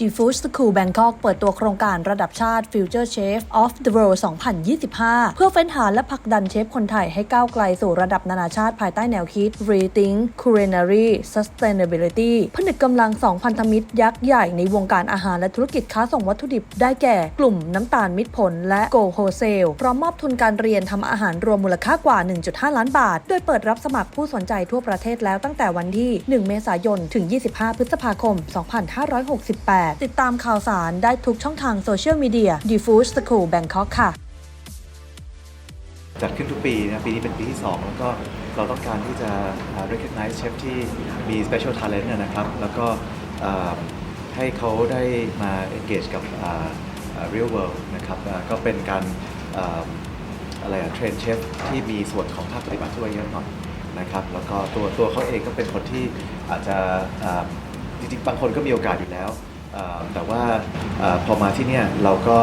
Diffuse School Bangkok เปิดตัวโครงการระดับชาติ Future Chef of the World 2025 เพื่อเฟ้นหาและผลักดันเชฟคนไทยให้ก้าวไกลสู่ระดับนานาชาติภายใต้แนวคิด Rethink Culinary Sustainability ผนึกกำลังสองพันธมิตรยักษ์ใหญ่ในวงการอาหารและธุรกิจค้าส่งวัตถุดิบ ได้แก่กลุ่มน้ำตาลมิตรผล และ Go Wholesale พร้อมมอบทุนการเรียนทำอาหารรวมมูลค่ากว่า 1.5 ล้านบาท โดยเปิดรับสมัครผู้สนใจทั่วประเทศแล้วตั้งแต่วันที่ 1 เมษายน ถึง 25 พฤษภาคม 2568ติดตามข่าวสารได้ทุกช่องทางโซเชียลมีเดีย Diffuse School Bangkok ค่ะ จัดขึ้นทุกปีนะปีนี้เป็นปีที่ 2 แล้วก็เราต้องการที่จะ recognize เชฟที่มี special talent นะนะครับ แล้วก็ให้เขาได้มา engage กับ real world นะครับก็เป็นการอะไรอะเทรนเชฟที่มีส่วนของภาคปฏิบัติด้วยเยอะหน่อยนะครับแล้วก็ตัวตัวเขาเองก็เป็นคนที่อาจจะจริงๆบางคนก็มีโอกาสอยู่แล้ว แต่ว่าอพอมาที่เนี่ยเราก็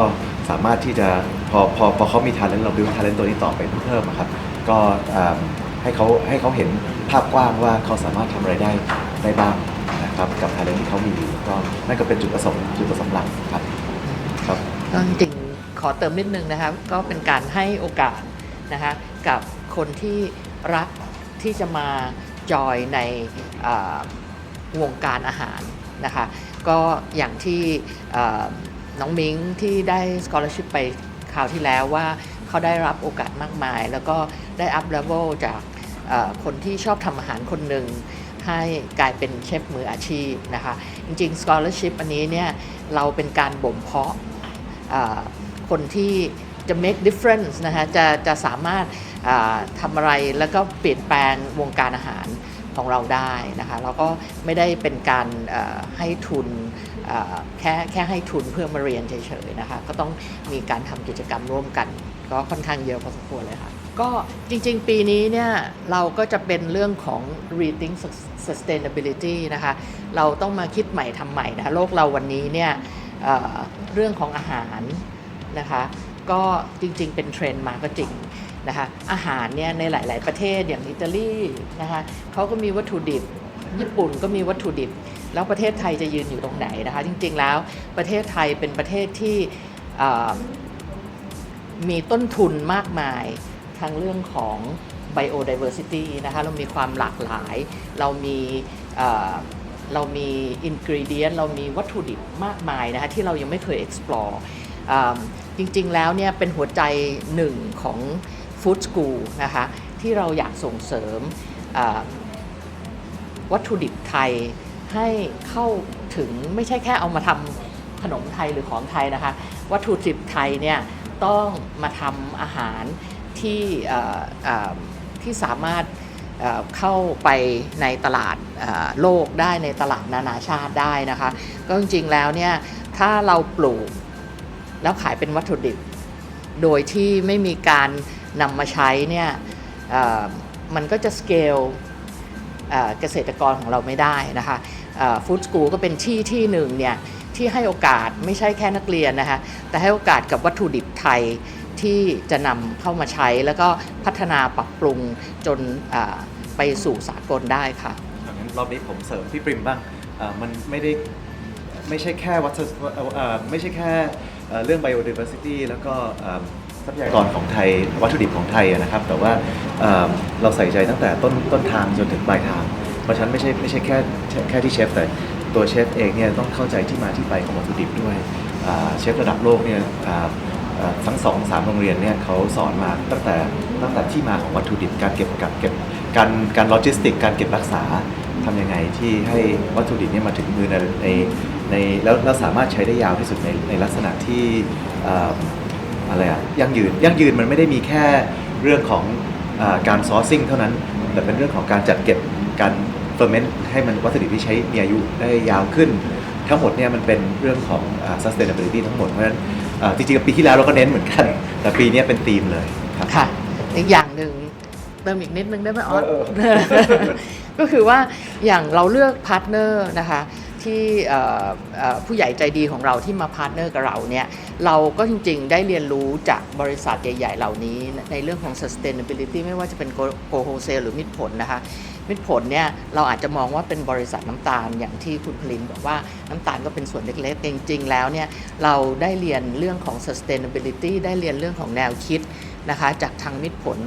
สามารถที่จะพอพอพอเขามีท ALENT เราบิวท ALENT ตัวนี้ต่อไปเพิ่มอะครับก็ให้เขาให้เขาเห็นภาพกว้างว่าเขาสามารถทำอะไรได้ได้บ้างนะครับกับท ALENT ที่เขามีอยู่ก็นั่นก็เป็นจุดประสงค์จุดประสงค์หลักครับครับจริงๆขอเติมนิดนึงนะครับก็เป็นการให้โอกาสนะคะกับคนที่รักที่จะมาจอยในวงการอาหารนะคะ ก็อย่างที่น้องมิงที่ได้ scholarship ไปคราวที่แล้วว่าเขาได้รับโอกาสมากมาย แล้วก็ได้ up level จากคนที่ชอบทำอาหารคนหนึ่งให้กลายเป็นเชฟมืออาชีพนะคะ จริงๆ scholarship อันนี้เนี่ยเราเป็นการบ่มเพาะคนที่จะ make difference นะคะจะจะสามารถทำอะไรแล้วก็เปลี่ยนแปลงวงการอาหาร ของเราได้นะคะแล้วก็ไม่ได้เป็นการให้ทุนแค่แค่ให้ทุนเพื่อมาเรียนเฉยๆนะคะก็ต้องมีการทำกิจกรรมร่วมกัน ก็ค่อนข้างเยอะพอสมควรเลยค่ะก็จริงๆ ปีนี้เนี่ยเราก็จะเป็นเรื่องของ rethink sustainability นะคะเราต้องมาคิดใหม่ทำใหม่นะคะโลกเราวันนี้เนี่ยเเรื่องของอาหารนะคะก็จริงๆ เป็นเทรนด์มาก็จริง นะคะอาหารเนี่ยในหลาย ๆ ประเทศอย่างอิตาลีนะคะเขาก็มีวัตถุดิบ ญี่ปุ่นก็มีวัตถุดิบ แล้วประเทศไทยจะยืนอยู่ตรงไหนนะคะ จริง ๆ แล้วประเทศไทยเป็นประเทศที่มีต้นทุนมากมายทางเรื่องของ biodiversity นะคะเรามีความหลากหลาย เรามีเรามี ingredient เรามีวัตถุดิบมากมายนะคะที่เรายังไม่เคย explore จริงๆแล้วเนี่ยเป็นหัวใจหนึ่งของ food school นะคะที่เราอยากส่งเสริมวัตถุดิบไทยให้เข้าถึงไม่ใช่แค่เอามาทำขนมไทยหรือของไทยนะคะ วัตถุดิบไทยเนี่ยต้องมาทำอาหารที่ที่สามารถเข้าไปในตลาดโลกได้ในตลาดนานาชาติได้นะคะ ก็จริงๆแล้วเนี่ยถ้าเราปลูกแล้วขายเป็นวัตถุดิบ โดยที่ไม่มีการ นำมาใช้เนี่ยมันก็จะสเกลเกษตรกรของเราไม่ได้นะคะฟู้ดสกูลก็เป็นที่ที่หนึ่งเนี่ยที่ให้โอกาสไม่ใช่แค่นักเรียนนะคะแต่ให้โอกาสกับวัตถุดิบไทยที่จะนำเข้ามาใช้แล้วก็พัฒนาปรับปรุงจนไปสู่สากลได้ค่ะงั้นรอบนี้ผมเสริมพี่ปริมบ้างมันไม่ได้ไม่ใช่แค่วัตถุไม่ใช่แค่เอ่อเรื่อง biodiversity แล้วก็ ทรัพยากรของไทยวัตถุดิบของไทยนะครับ แต่ว่าเราใส่ใจตั้งแต่ต้นต้นทางจนถึงปลายทาง เพราะฉะนั้นไม่ใช่ไม่ใช่แค่แค่ที่เชฟแต่ตัวเชฟเองเนี่ยต้องเข้าใจที่มาที่ไปของวัตถุดิบด้วยเชฟระดับโลกเนี่ยทั้งสองสามโรงเรียนเนี่ยเขาสอนมาตั้งแต่ตั้งแต่ที่มาของวัตถุดิบการเก็บกักเก็บการการโลจิสติก การเก็บรักษาทำยังไงที่ให้วัตถุดิบเนี่ยมาถึงมือในในในแล้วแล้วสามารถใช้ได้ยาวที่สุดในในลักษณะที่ อ่ออะไรอะยั่งยืนยั่งยืนมันไม่ได้มีแค่เรื่องของอาการซอร์ซิ่งเท่านั้น แต่เป็นเรื่องของการจัดเก็บการเฟอร์เมนต์ให้มันวัตถุดิบที่ใช้มีอายุได้ยาวขึ้น ทั้งหมดเนี่ยมันเป็นเรื่องของอ่า sustainability ทั้งหมดเพราะฉะนั้นอ่าจริงๆปีที่แล้วเราก็เน้นเหมือนกัน แต่ปีเนี้ยเป็นธีมเลยครับ ค่ะ อีกอย่างหนึ่งเติมอีกนิดนึงได้ไหมออส เออ ก็คือว่าอย่างเราเลือกพาร์ทเนอร์นะคะ ที่ผู้ใหญ่ใจดีของเราที่มาพาร์ทเนอร์กับเราเนี่ยเราก็จริงๆ ได้เรียนรู้จากบริษัทใหญ่ ๆ เหล่านี้ ในเรื่องของ sustainability ไม่ว่าจะเป็น Go Go Wholesale หรือมิตรผลนะคะมิตรผลเนี่ยเราอาจจะมองว่าเป็นบริษัทน้ำตาลอย่างที่คุณพลินบอกว่าน้ำตาลก็เป็นส่วนเล็กๆแต่จริงๆแล้วเนี่ยเราได้เรียนเรื่องของ sustainability ได้เรียนเรื่องของแนวคิดนะคะจากทางมิตรผล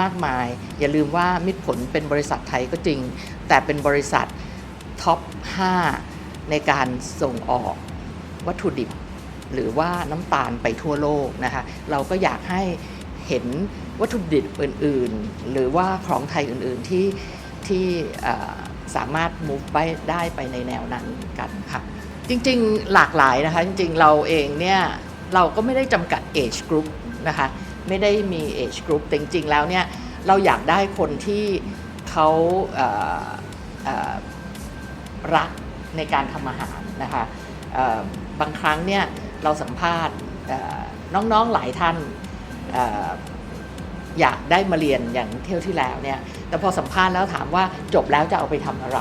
มากมาย อย่าลืมว่ามิตรผลเป็นบริษัทไทยก็จริง แต่เป็นบริษัทท็อป 5 ในการส่งออกวัตถุดิบ หรือว่าน้ำตาลไปทั่วโลกนะคะเราก็อยากให้เห็นวัตถุดิบอื่นๆ หรือว่าของไทยอื่นๆที่ที่สามารถ move ไปได้ไปในแนวนั้นกันค่ะจริงๆหลากหลายนะคะจริงๆเราเองเนี่ยเราก็ไม่ได้จำกัด age group นะคะไม่ได้มี age group แต่จริงๆแล้วเนี่ยเราอยากได้คนที่เขารัก ในการทำอาหารนะคะบางครั้งเนี่ยเราสัมภาษณ์น้องๆหลายท่านออยากได้มาเรียนอย่างเที่ยวที่แล้วเนี่ย แต่พอสัมภาษณ์แล้วถามว่าจบแล้วจะเอาไปทำอะไร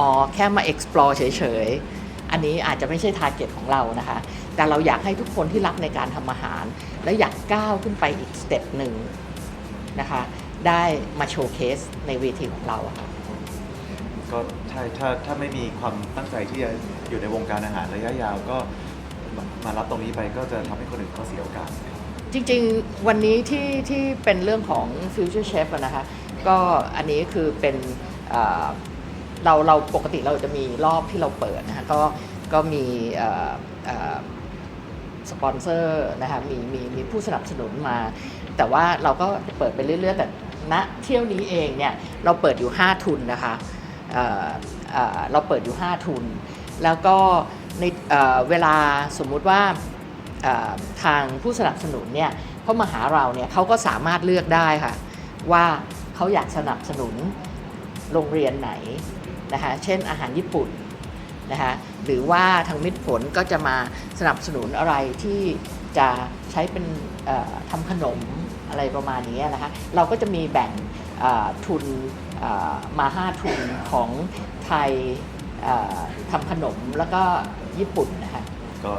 อ๋อ แค่มา explore เฉยๆ อันนี้อาจจะไม่ใช่ target ของเรานะคะ แต่เราอยากให้ทุกคนที่รักในการทำอาหาร และอยากก้าวขึ้นไปอีกสเต็ปหนึ่งนะคะ ได้มาโชว์เคสในเวทีของเราค่ะก็ ช่ถ้าถ้าไม่มีความตั้งใจที่จะอยู่ในวงการอาหารระยะยาวก็มารับตรงนี้ไปก็จะทำให้คนอื่นเขาเสียโอกาส จริงๆ วันนี้ที่ที่เป็นเรื่องของ Future Chef อะนะคะ ก็อันนี้คือเป็นเอ่อเราเราปกติเราจะมีรอบที่เราเปิดนะคะก็ก็มีเอ่อเอ่อ สปอนเซอร์นะคะมีมีมีผู้สนับสนุนมา แต่ว่าเราก็เปิดไปเรื่อยๆ แต่ณเที่ยวนี้เองเนี่ยเราเปิดอยู่ 5 ทุนนะคะ เเเราเปิดอยู่ 5 ทุน แล้วก็ในเเวลาสมมุติว่าทางผู้สนับสนุนเนี่ยเขามาหาเราเนี่ยเขาก็สามารถเลือกได้ค่ะ ว่าเขาอยากสนับสนุนโรงเรียนไหนนะคะเช่นอาหารญี่ปุ่นนะคะหรือว่าทางมิตรผลก็จะมาสนับสนุนอะไรที่จะใช้เป็นทำขนมอะไรประมาณนี้นะคะเราก็จะมีแบ่งทุน เอ่อมาทุนของไทยทำขนมแล้วก็ญี่ปุ่นนะคะก็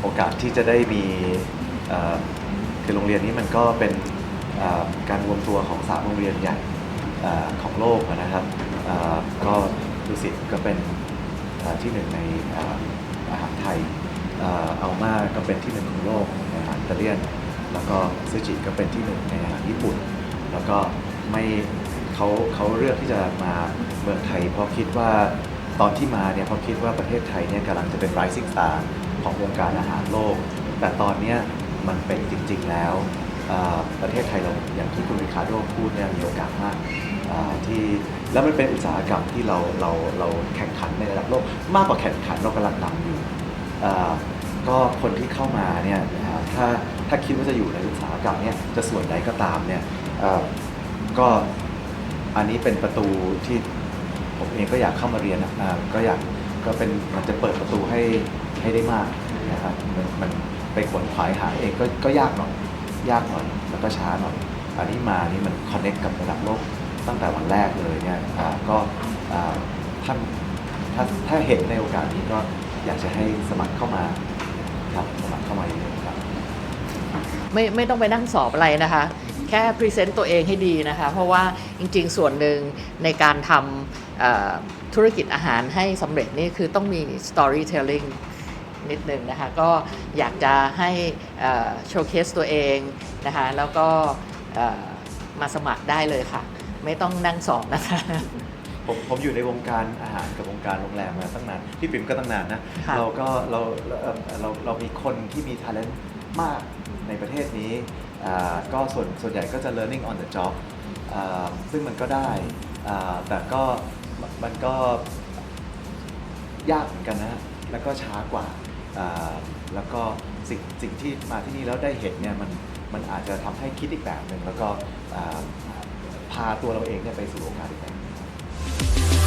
โอกาสที่จะได้มีคือโรงเรียนนี้มันก็เป็นการรวมตัวของสามโรงเรียนใหญ่ของโลกนะครับก็ดุสิตก็เป็นที่หนึ่งในอาหารไทยเอ่ออัลมาก็เป็นที่หนึ่งของโลกในอาหารอิตาเลียน แล้วก็ซูจิก็เป็นที่หนึ่งในอาหารญี่ปุ่น แล้วก็ ไม่เขาเขาเลือกที่จะมาเมืองไทย เพราะคิดว่าตอนที่มาเนี่ยเขาคิดว่าประเทศไทยเนี่ยกำลังจะเป็น rising star ของวงการอาหารโลก แต่ตอนเนี้ยมันเป็นจริง ๆ แล้วประเทศไทยเราอย่างที่คุณริคาร์โดพูดเนี่ยมีโอกาสมากที่แล้วมันเป็นอุตสาหกรรมที่เราเราเราแข่งขันในระดับโลก มากกว่าแข่งขันเรากำลังนำอยู่ก็คนที่เข้ามาเนี่ยถ้าถ้าคิดว่าจะอยู่ในอุตสาหกรรมเนี่ยจะส่วนใดก็ตามเนี่ย ก็อันนี้เป็นประตูที่ผมเองก็อยากเข้ามาเรียนนะอ่าก็อยากก็เป็นมันจะเปิดประตูให้ให้ได้มากนะครับมันมันไปขวนขวายหาเองก็ก็ยากหน่อยยากหน่อยแล้วก็ช้าหน่อยอันนี้มานี่มันคอนเน็กกับระดับโลกตั้งแต่วันแรกเลยเนี่ยอ่าก็อ่าท่านถ้าถ้าเห็นในโอกาสนี้ก็อยากจะให้สมัครเข้ามาครับสมัครเข้ามาเยอะครับไม่ไม่ต้องไปนั่งสอบอะไรนะคะ ค่พรีเซนต์ตัวเองให้ดีนะคะ เพราะว่าจริงๆ ส่วนหนึ่งในการทำเอ่อธุรกิจอาหารให้สำเร็จนี่คือต้องมี storytelling นิดนึงนะคะ ก็อยากจะให้โชว์เคสตัวเองนะคะ แล้วก็เอ่อมาสมัครได้เลยค่ะ ไม่ต้องนั่งสอบนะคะ ผมผมอยู่ในวงการอาหารกับวงการโรงแรมมาตั้งนานพี่ปิ่มก็ตั้งนานนะ ค่ะ เราก็เราเราเอ่อเราเรามีคนที่มี talent มากในประเทศนี้ อ่าก็ส่วนส่วนใหญ่ก็จะ learning on the job อ่าซึ่งมันก็ได้อ่าแต่ก็มันก็ยากเหมือนกันนะแล้วก็ช้ากว่าอ่าแล้วก็สิ่งสิ่งที่มาที่นี่แล้วได้เห็นเนี่ยมันมันอาจจะทำให้คิดอีกแบบหนึ่งแล้วก็อ่าพาตัวเราเองเนี่ยไปสู่โอกาสอีกแบบหนึ่ง